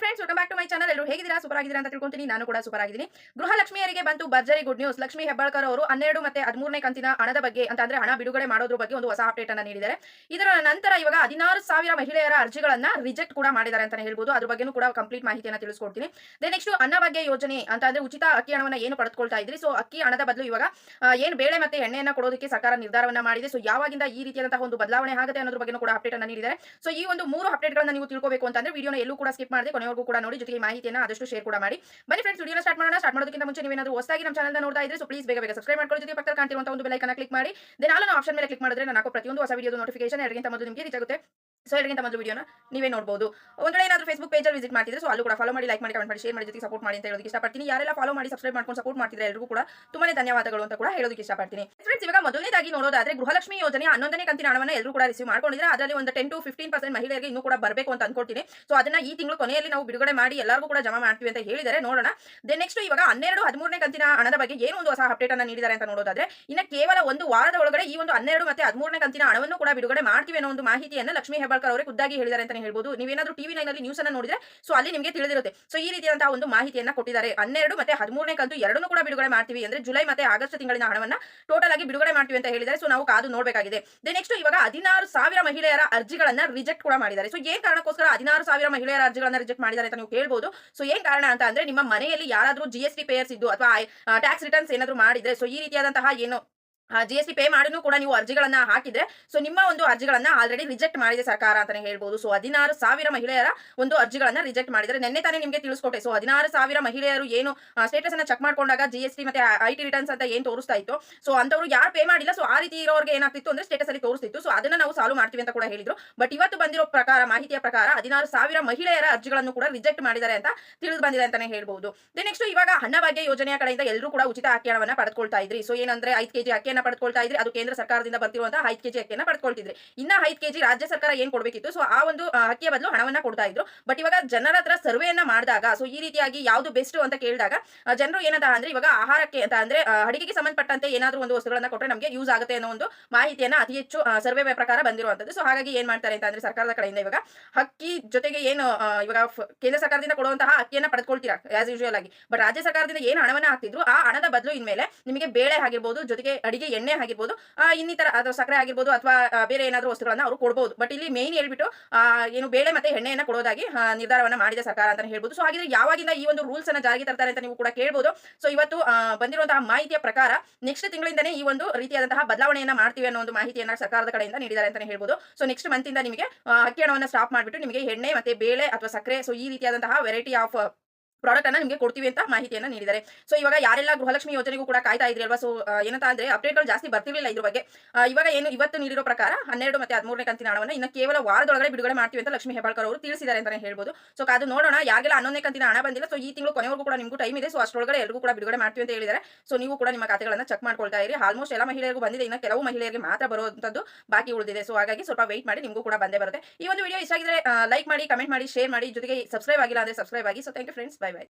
Friends welcome back to my channel ಎಲ್ಲರೂ ಹೇಗಿದ್ದೀರಾ? Super ಆಗಿದ್ದೀರಾ ಅಂತ ತಿಳ್ಕೊಂತೀನಿ. ನಾನು ಕೂಡ ಸೂಪರ್ ಆಗಿದ್ದೀನಿ ಗೃಹಲಕ್ಷ್ಮಿಯರಿಗೆ ಬಂತು ಭರ್ಜರಿ ಗುಡ್ ನ್ಯೂಸ್ ಲಕ್ಷ್ಮಿ ಹೆಬ್ಬಾಳ್ಕರ್ ಅವರು ಹನ್ನೆರಡು ಮತ್ತೆ ಹದಿಮೂರನೇ ಕಂತಿನ ಹಣದ ಬಗ್ಗೆ ಅಂತ ಅಂದ್ರೆ ಹಣ ಬಿಡುಗಡೆ ಮಾಡೋದ್ರ ಬಗ್ಗೆ ಒಂದು ಹೊಸ ಅಪ್ಡೇಟ್ ಅನ್ನ ನೀಡಿದ್ದಾರೆ. ಇದರ ನಂತರ ಇವಾಗ ಹದಿನಾರು ಸಾವಿರ ಮಹಿಳೆಯರ ಅರ್ಜಿಗಳನ್ನ ರಿಜೆಕ್ಟ್ ಕೂಡ ಮಾಡಿದ್ದಾರೆ ಅಂತಾನೆ ಹೇಳ್ಬೋದು. ಅದ್ರ ಬಗ್ಗೆನೂ ಕೂಡ ಕಂಪ್ಲೀಟ್ ಮಾಹಿತಿಯನ್ನ ತಿಳಿಸ್ಕೊಡ್ತೀನಿ. ದೆನ್ ನೆಕ್ಸ್ಟ್ ಅನ್ನ ಬಗ್ಗೆ ಯೋಜನೆ ಅಂತ ಅಂದ್ರೆ ಉಚಿತ ಅಕ್ಕಿ ಹಣವನ್ನ ಏನು ಪಡೆದುಕೊಳ್ತಾ ಇದ್ರಿ? ಸೊ ಅಕ್ಕಿ ಹಣದ ಬದಲು ಇವಾಗ ಏನು ಬೇಳೆ ಮತ್ತೆ ಎಣ್ಣೆಯನ್ನ ಕೊಡೋದಕ್ಕೆ ಸರ್ಕಾರ ನಿರ್ಧಾರವನ್ನ ಮಾಡಿದೆ. ಸೊ ಯಾವಾಗಿಂದ ಈ ರೀತಿಯಾದಂತಹ ಒಂದು ಬದಲಾವಣೆ ಆಗುತ್ತೆ ಅನ್ನೋದ್ರ ಬಗ್ಗೆ ಕೂಡ ಅಪ್ಡೇಟ್ ಅನ್ನ ನೀಡಿದ್ದಾರೆ. ಸೊ ಈ ಒಂದು ಮೂರು ಅಪ್ಡೇಟ್ಗಳನ್ನ ನೀವು ತಿಳ್ಕೋಬೇಕು ಅಂತಂದ್ರೆ ವಿಡಿಯೋನ ಎಲ್ಲೂ ಕೂಡ ಸ್ಕಿಪ್ ಮಾಡದೆ. ಕೊನೆವರೆಗೂ ಕೂಡ ನೋಡಿ, ಜೊತೆಗೆ ಮಾಹಿತಿಯನ್ನು ಆದಷ್ಟು ಶೇರ್ ಕೂಡ ಮಾಡಿ. ಬನ್ನಿ ಫ್ರೆಂಡ್ಸ್ ವಿಡಿಯೋನ ಸ್ಟಾರ್ಟ್ ಮಾಡೋಣ. ಸ್ಟಾರ್ಟ್ ಮಾಡೋದಕ್ಕಿಂತ ಮುಂಚೆ ನೀವೇನಾದ್ರೂ ಹೊಸದಾಗಿ ನಮ್ಮ ಚಾನಲ್ ನೋಡ್ತಾ ಇದ್ರೆ ಸೊ ಪ್ಲೀಸ್ ಬೇಗ ಬೇಗ ಸಬ್ಸ್ಕ್ರೈಬ್ ಮಾಡ್ಕೊಳ್ಳಿ. ಜೊತೆಗೆ ಪಕ್ಕದಲ್ಲಿ ಕಾಣ್ತಿರುವಂತಹ ಒಂದು ಬೆಲ್ ಐಕನ್ ಕ್ಲಿಕ್ ಮಾಡಿ. ದೆನ್ ಆಲ್ ಆಪ್ಷನ್ ಮೇಲೆ ಕ್ಲಿಕ್ ಮಾಡಿದ್ರೆ ನಾನು ಪ್ರತಿಯೊಂದು ಹೊಸ ವಿಡಿಯೋ ನೋಟಿಫಿಕೇಶನ್ ಎರಡಗಿಂತ ಮೊದಲು ನಿಮಗೆ ರೀಚ್ ಆಗುತ್ತೆ. ಸೊ ಎರಡಗಿಂತ ಮೊದಲು ವಿಡಿಯೋನ ನೀವೇ ನೋಡಬಹುದು ಒಂದು ವೇಳೆ ಏನಾದರೂ ಫೇಸ್ಬುಕ್ ಪೇಜಲ್ಲಿ ವಿಸಿಟ್ ಮಾಡ್ತಿದ್ರೆ ಸೊ ಅಲ್ಲೂ ಕೂಡ ಫಾಲೋ ಮಾಡಿ ಲೈಕ್ ಮಾಡಿ ಕಮೆಂಟ್ ಮಾಡಿ ಶೇರ್ ಮಾಡಿ, ಜೊತೆಗೆ ಸಪೋರ್ಟ್ ಮಾಡಿ ಅಂತ ಹೇಳೋದಕ್ಕೆ ಇಷ್ಟಪಡ್ತೀನಿ. ಯಾರೆಲ್ಲ ಫಾಲೋ ಮಾಡಿ ಸಬ್ಸ್ಕ್ರೈಬ್ ಮಾಡ್ಕೊಂಡು ಸಪೋರ್ಟ್ ಮಾಡ್ತಿದ್ರೆ ಎಲ್ಲರಿಗೂ ಕೂಡ ತುಂಬಾ ಧನ್ಯವಾದಗಳು ಅಂತ ಕೂಡ ಹೇಳೋದಕ್ಕೆ ಇಷ್ಟಪಡ್ತೀನಿ. ಫ್ರೆಂಡ್ಸ್ ಇವಾಗ ಮೊದಲನೇದಾಗಿ ನೋಡೋದಾದ್ರೆ ಗೃಹಲಕ್ಷ್ಮಿ ಯೋಜನೆ ಹನ್ನೊಂದನೇ ಕಂತಿನ ಹಣವನ್ನು ಎಲ್ಲರೂ ಕೂಡ ರಿಸೀವ್ ಮಾಡ್ಕೊಂಡಿದ್ರೆ, ಅದರಲ್ಲಿ ಒಂದು ಟೆನ್ ಟು ಫಿಫ್ಟೀನ್ ಪರ್ಸೆಂಟ್ ಮಹಿಳೆಯರಿಗೆ ಇನ್ನೂ ಕೂಡ ಬರಬೇಕು ಅಂತ ಅನ್ಕೊಳ್ತೀನಿ. ಸೊ ಅದನ್ನ ಈ ತಿಂಗಳು ಕೊನೆಯಲ್ಲಿ ನಾವು ಬಿಡುಗಡೆ ಮಾಡಿ ಎಲ್ಲರಿಗೂ ಕೂಡ ಜಮಾ ಮಾಡ್ತೀವಿ ಅಂತ ಹೇಳಿದರೆ ನೋಡೋಣ. ದೆನ್ ನೆಕ್ಸ್ಟ್ ಇವಾಗ ಹನ್ನೆರಡು, ಹದಿಮೂರನೇ ಕಂತಿನ ಹಣದ ಬಗ್ಗೆ ಏನು ಒಂದು ಹೊಸ ಅಪ್ಡೇಟ್ ಅನ್ನ ನೀಡಿದ್ದಾರೆ ಅಂತ ನೋಡೋದಾದ್ರೆ, ಇನ್ನು ಕೇವಲ ಒಂದು ವಾರದ ಒಳಗಡೆ ಈ ಒಂದು ಹನ್ನೆರಡು ಮತ್ತೆ ಹದಿಮೂರನೇ ಕಂತಿನ ಹಣವನ್ನು ಕೂಡ ಬಿಡುಗಡೆ ಮಾಡ್ತೀವಿ ಅನ್ನೋ ಒಂದು ಮಾಹಿತಿಯನ್ನು ಲಕ್ಷ್ಮೀ ಹೆಬ್ಬಾಳ್ಕರ್ ಅವರೇ ಖುದ್ದಾಗಿ ಹೇಳಿದ್ದಾರೆ ಅಂತಾನೆ ಹೇಳ್ಬೋದು. ನೀವೇನಾದ್ರೂ ಟಿವಿ ನೈನ್ ಅಲ್ಲಿ ನ್ಯೂಸ್ ಅನ್ನ ನೋಡಿದ್ರೆ ಸೊ ಅಲ್ಲಿ ನಿಮಗೆ ತಿಳಿದಿರುತ್ತೆ. ಸೊ ಈ ರೀತಿಯಾದಂತಹ ಒಂದು ಮಾಹಿತಿಯನ್ನ ಕೊಟ್ಟಿದ್ದಾರೆ. ಹನ್ನೆರಡು ಮತ್ತೆ ಹದಿಮೂರನೇ ಕಂತು ಎರಡನ್ನೂ ಕೂಡ ಬಿಡುಗಡೆ ಮಾಡ್ತೀವಿ ಅಂದ್ರೆ ಜುಲೈ ಮತ್ತೆ ಆಗಸ್ಟ್ ತಿಂಗಳಿನ ಹಣವನ್ನ ಟೋಟಲ್ ಆಗಿ ಬಿಡುಗಡೆ ಮಾಡ್ತೀವಿ ಅಂತ ಹೇಳಿದ್ದಾರೆ. ಸೊ ನಾವು ಕಾದು ನೋಡಬೇಕಾಗಿದೆ. ದೆ ನೆಕ್ಸ್ಟ್ ಇವಾಗ ಹದಿನಾರು ಸಾವಿರ ಮಹಿಳೆಯರ ಅರ್ಜಿಗಳನ್ನ ರಿಜೆಕ್ಟ್ ಕೂಡ ಮಾಡಿದ್ದಾರೆ. ಸೊ ಏನ್ ಕಾರಣಕ್ಕೋಸ್ಕರ ಹದಿನಾರು ಸಾವಿರ ಮಹಿಳೆಯರ ಅರ್ಜಿಗಳನ್ನ ರಿಜೆಕ್ಟ್ ಮಾಡಿದ್ದಾರೆ ಅಂತ ನೀವು ಕೇಳ್ಬೋದು ಸೊ ಏನ್ ಕಾರಣ ಅಂತ ಅಂದ್ರೆ ನಿಮ್ಮ ಮನೆಯಲ್ಲಿ ಯಾರಾದ್ರೂ ಜಿ ಟಿ ಪೇಯರ್ಸ್ ಇದ್ದು ಅಥವಾ ಟ್ಯಾಕ್ಸ್ ರಿಟರ್ನ್ಸ್ ಏನಾದ್ರು ಮಾಡಿದ್ರೆ ಸೊ ಈ ರೀತಿಯಾದಂತಹ ಏನು ಜಿ ಎಸ್ ಟಿ ಪೇ ಮಾಡಿನೂ ಕೂಡ ನೀವು ಅರ್ಜಿಗಳನ್ನ ಹಾಕಿದ್ರೆ ಸೊ ನಿಮ್ಮ ಒಂದು ಅರ್ಜಿಗಳನ್ನ ಆಲ್ರೆಡಿ ರಿಜೆಕ್ಟ್ ಮಾಡಿದೆ ಸರ್ಕಾರ ಅಂತಾನೆ ಹೇಳ್ಬೋದು. ಸೊ ಹದಿನಾರು ಸಾವಿರ ಮಹಿಳೆಯರ ಒಂದು ಅರ್ಜಿಗಳನ್ನ ರಿಜೆಕ್ಟ್ ಮಾಡಿದ್ರೆ ನಿನ್ನೆ ತಾನೇ ನಿಮಗೆ ತಿಳಿಸ್ಕೊಟ್ಟೆ. ಸೊ ಹದಿನಾರು ಸಾವಿರ ಮಹಿಳೆಯರು ಏನು ಸ್ಟೇಟಸ್ ಅನ್ನ ಚೆಕ್ ಮಾಡ್ಕೊಂಡಾಗ ಜಿ ಎಸ್ ಟಿ ಮತ್ತೆ ಐ ಟಿ ರಿಟರ್ನ್ಸ್ ಅಂತ ಏನ್ ತೋರಿಸ್ತಾ ಇತ್ತು? ಸೊ ಅಂತವರು ಯಾರು ಪೇ ಮಾಡಿಲ್ಲ. ಸೊ ಆ ರೀತಿ ಇರೋರಿಗೆ ಏನಾಗ್ತಿತ್ತು ಅಂದ್ರೆ ಸ್ಟೇಟಸ್ ಅಲ್ಲಿ ತೋರಿಸ್ತಿತ್ತು. ಸೊ ಅದನ್ನ ನಾವು ಸಾಲ್ವ್ ಮಾಡ್ತೀವಿ ಅಂತ ಕೂಡ ಹೇಳಿದ್ರು. ಬಟ್ ಇವತ್ತು ಬಂದಿರೋ ಪ್ರಕಾರ, ಮಾಹಿತಿಯ ಪ್ರಕಾರ ಹದಿನಾರು ಸಾವಿರ ಮಹಿಳೆಯರ ಅರ್ಜಿಗಳನ್ನು ಕೂಡ ರಿಜೆಕ್ಟ್ ಮಾಡಿದ್ದಾರೆ ಅಂತ ತಿಳಿದು ಬಂದಿದೆ ಅಂತಾನೆ ಹೇಳ್ಬಹುದು ದೆ ನೆಕ್ಸ್ಟ್ ಇವಾಗ ಅನ್ನಭಾಗ್ಯ ಯೋಜನೆಯ ಕಡೆಯಿಂದ ಎಲ್ಲರೂ ಕೂಡ ಉಚಿತ ಅಕ್ಕಿ ಹಣವನ್ನ ಪಡೆದುಕೊಳ್ತಾ ಇದ್ರಿ. ಸೊ ಏನಂದ್ರೆ ಐದು ಕೆಜಿ ಅಕ್ಕಿಯನ್ನ ಪಡೆದುಕೊಳ್ತಾ ಇದ್ರೆ, ಅದು ಕೇಂದ್ರ ಸರ್ಕಾರದಿಂದ ಬರ್ತಿರುವಂತಹ ಐದು ಕೆಜಿ ಅಕ್ಕಿಯನ್ನ ಪಡ್ಕೊಳ್ತಿದ್ರೆ. ಇನ್ನ ಐದು ಕೆಜಿ ರಾಜ್ಯ ಸರ್ಕಾರ ಏನ್ ಕೊಡಬೇಕಿತ್ತು? ಸೊ ಆ ಒಂದು ಅಕ್ಕಿಯ ಬದಲು ಹಣವನ್ನ ಕೊಡ್ತಾ ಇದ್ರು. ಬಟ್ ಇವಾಗ ಜನರ ಹತ್ರ ಸರ್ವೆಯನ್ನ ಮಾಡಿದಾಗ ಸೊ ಈ ರೀತಿಯಾಗಿ ಯಾವ್ದು ಬೆಸ್ಟ್ ಅಂತ ಕೇಳಿದಾಗ ಜನರು ಏನಂತ ಅಂದ್ರೆ ಇವಾಗ ಆಹಾರಕ್ಕೆ ಅಂತ ಅಂದ್ರೆ ಅಡಿಗೆಗೆ ಸಂಬಂಧಪಟ್ಟಂತೆ ಏನಾದ್ರೂ ಒಂದು ವಸ್ತುಗಳನ್ನ ಕೊಟ್ಟರೆ ನಮಗೆ ಯೂಸ್ ಆಗುತ್ತೆ ಅನ್ನೋ ಒಂದು ಮಾಹಿತಿಯನ್ನ ಅತಿ ಹೆಚ್ಚು ಸರ್ವೆ ಪ್ರಕಾರ ಬಂದಿರುವಂತದ್ದು. ಸೊ ಹಾಗಾಗಿ ಏನ್ ಮಾಡ್ತಾರೆ ಅಂತ ಅಂದ್ರೆ ಸರ್ಕಾರದ ಕಡೆಯಿಂದ ಇವಾಗ ಅಕ್ಕಿ ಜೊತೆಗೆ ಏನು ಇವಾಗ ಕೇಂದ್ರ ಸರ್ಕಾರದಿಂದ ಕೊಡುವಂತಹ ಅಕ್ಕಿಯನ್ನ ಪಡೆದುಕೊಳ್ತೀರಾ ಆಸ್ ಯೂಶುವಲ್ ಆಗಿ. ಬಟ್ ರಾಜ್ಯ ಸರ್ಕಾರದಿಂದ ಏನು ಹಣವನ್ನ ಹಾಕ್ತಿದ್ರು, ಆ ಹಣದ ಬದಲು ಇನ್ಮೇಲೆ ನಿಮಗೆ ಬೇಳೆ ಆಗಿರ್ಬೋದು, ಜೊತೆಗೆ ಅಡಿಗೆ ಎಣ್ಣೆ ಆಗಿರ್ಬೋದು ಇನ್ನಿತರ, ಅದು ಸಕ್ಕರೆ ಆಗಿರ್ಬೋದು ಅಥವಾ ಬೇರೆ ಏನಾದರೂ ವಸ್ತುಗಳನ್ನು ಅವರು ಕೊಡ್ಬೋದು. ಬಟ್ ಇಲ್ಲಿ ಮೇನ್ ಹೇಳ್ಬಿಟ್ಟು ಏನು ಬೇಳೆ ಮತ್ತೆ ಎಣ್ಣೆಯನ್ನು ಕೊಡೋದಾಗಿ ನಿರ್ಧಾರವನ್ನು ಮಾಡಿದೆ ಸರ್ಕಾರ ಅಂತ ಹೇಳ್ಬೋದು. ಸೊ ಹಾಗಿದ್ರೆ ಯಾವಾಗಿಂದ ಈ ಒಂದು ರೂಲ್ಸ್ ಅನ್ನು ಜಾರಿಗೆ ತರ್ತಾರೆ ಅಂತ ನೀವು ಕೂಡ ಕೇಳ್ಬೋದು. ಸೊ ಇವತ್ತು ಬಂದಿರುವಂತಹ ಮಾಹಿತಿಯ ಪ್ರಕಾರ ನೆಕ್ಸ್ಟ್ ತಿಂಗಳಿಂದನೇ ಈ ಒಂದು ರೀತಿಯಾದಂತಹ ಬದಲಾವಣೆಯನ್ನು ಮಾಡ್ತೀವಿ ಅನ್ನೋ ಒಂದು ಮಾಹಿತಿಯನ್ನ ಸರ್ಕಾರದ ಕಡೆಯಿಂದ ನೀಡಿದ್ದಾರೆ ಅಂತ ಹೇಳ್ಬೋದು. ಸೊ ನೆಕ್ಸ್ಟ್ ಮಂತ್ ಇಂದ ನಿಮಗೆ ಅಕ್ಕಿ ಹಣವನ್ನು ಸ್ಟಾಪ್ ಮಾಡಿಬಿಟ್ಟು ನಿಮಗೆ ಎಣ್ಣೆ ಮತ್ತೆ ಬೇಳೆ ಅಥವಾ ಸಕ್ಕರೆ ಸೊ ಈ ರೀತಿಯಾದಂತಹ ವೆರೈಟಿ ಆಫ್ ಪ್ರಾಡಕ್ಟ್ ಅನ್ನ ನಿಮಗೆ ಕೊಡ್ತೀವಿ ಅಂತ ಮಾಹಿತಿಯನ್ನ ನೀಡಿದ್ದಾರೆ. ಸೊ ಇವಾಗ ಯಾರೆಲ್ಲ ಗೃಹಲಕ್ಷ್ಮಿ ಯೋಜನೆಗೂ ಕೂಡ ಕಾಯ್ತಾ ಇದ್ರಿ ಅಲ್ವಾ? ಸೊ ಏನಂತ ಅಂದ್ರೆ ಅಪ್ಡೇಟ್ಗಳು ಜಾಸ್ತಿ ಬರ್ತಿರ್ಲಿಲ್ಲ ಇದ್ರ ಬಗ್ಗೆ. ಇವಾಗ ಏನು ಇವತ್ತು ನೀಡಿರೋ ಪ್ರಕಾರ ಹನ್ನೆರಡು ಮತ್ತೆ ಹದಿಮೂರನೇ ಕಂತಿನ ಹಣವನ್ನು ಇನ್ನು ಕೇವಲ ವಾರದೊಳಗಡೆ ಬಿಡುಗಡೆ ಮಾಡ್ತೀವಿ ಅಂತ ಲಕ್ಷ್ಮಿ ಹೆಬಾಳ್ಕರ್ ಅವರು ತಿಳಿಸಿದ್ದಾರೆ ಅಂತಾನೆ ಹೇಳ್ಬೋದು. ಸೊ ಅದು ನೋಡೋಣ. ಯಾರಿಗೆಲ್ಲ ಹನ್ನೊಂದನೇ ಕಂತಿನ ಹಣ ಬಂದಿಲ್ಲ ಸೊ ಈ ತಿಂಗಳು ಕೊನೆವರೆಗೂ ಕೂಡ ನಿಮಗೂ ಟೈಮ್ ಇದೆ. ಸೊ ಅಷ್ಟರೊಳಗಡೆ ಎಲ್ಲರಿಗೂ ಕೂಡ ಬಿಡುಗಡೆ ಮಾಡ್ತೀವಿ ಅಂತ ಹೇಳಿದ್ದಾರೆ. ಸೊ ನೀವು ಕೂಡ ನಿಮ್ಮ ಖಾತೆಗಳನ್ನ ಚೆಕ್ ಮಾಡ್ಕೊಳ್ತಾ ಇರಿ. ಆಲ್ಮೋಸ್ಟ್ ಎಲ್ಲ ಮಹಿಳೆಯರಿಗೂ ಬಂದಿದೆ. ಇನ್ನು ಕೆಲವು ಮಹಿಳೆಯರಿಗೆ ಮಾತ್ರ ಬರುವಂತದ್ದು ಬಾಕಿ ಉಳಿದಿದೆ. ಸೊ ಹಾಗಾಗಿ ಸ್ವಲ್ಪ ವೆಯ್ಟ್ ಮಾಡಿ ನಿಮಗೂ ಕೂಡ ಬಂದೇ ಬರುತ್ತೆ. ಈ ಒಂದು ವಿಡಿಯೋ ಇಷ್ಟ ಆಗಿದ್ರೆ ಲೈಕ್ ಮಾಡಿ ಕಮೆಂಟ್ ಮಾಡಿ ಶೇರ್ ಮಾಡಿ. ಜೊತೆಗೆ ಸಬ್ಸ್ಕ್ರೈಬ್ ಆಗಿಲ್ಲ ಅಂದ್ರೆ ಸಬ್ಸ್ಕ್ರೈಬ್ ಆಗಿ. So thank friends by